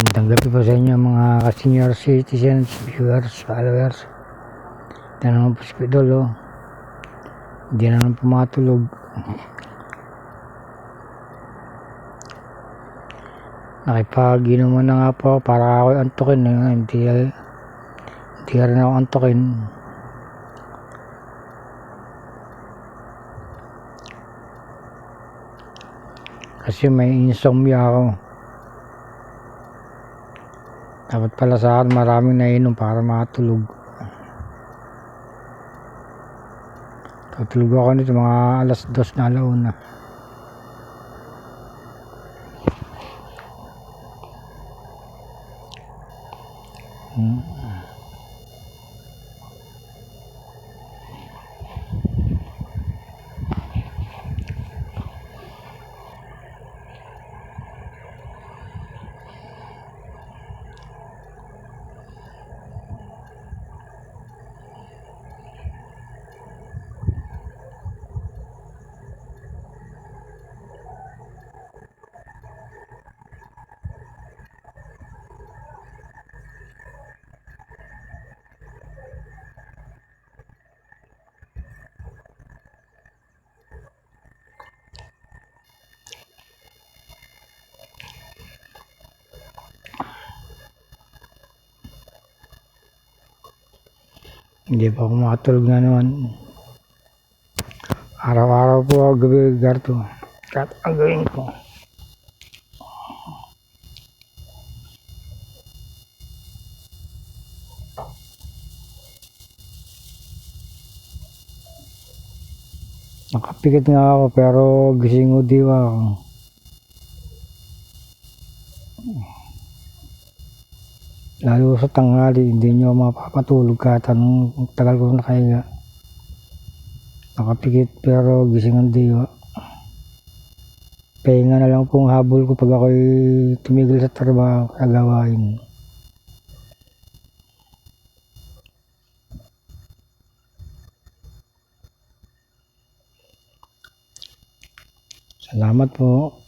Magandang gabi po sa inyo mga senior citizens, viewers, followers. Ito naman po si Pidol, oh. Hindi na naman pumatulog. Nakipag-inuman na nga po para ako antukin. Eh. Hindi, hindi rin ako antukin. Kasi may insomnia ako. Dapat pala sa akin maraming nainom para makatulog. Tutulog ako nito mga alas dos na alauna. Hmm. Hindi pa ako makatulog na naman. Araw-araw po ako gabi garto. Kahit ang gawin ko. Nakapikit nga ako pero gising ko diwa ako. Lalo sa tanghali, hindi nyo mapapatulog kahit anong tagal ko nakahiga. Nakapikit pero gising ang diwa. Pahinga na lang pong habol ko pag ako'y tumigil sa trabaho sa gawain. Salamat po.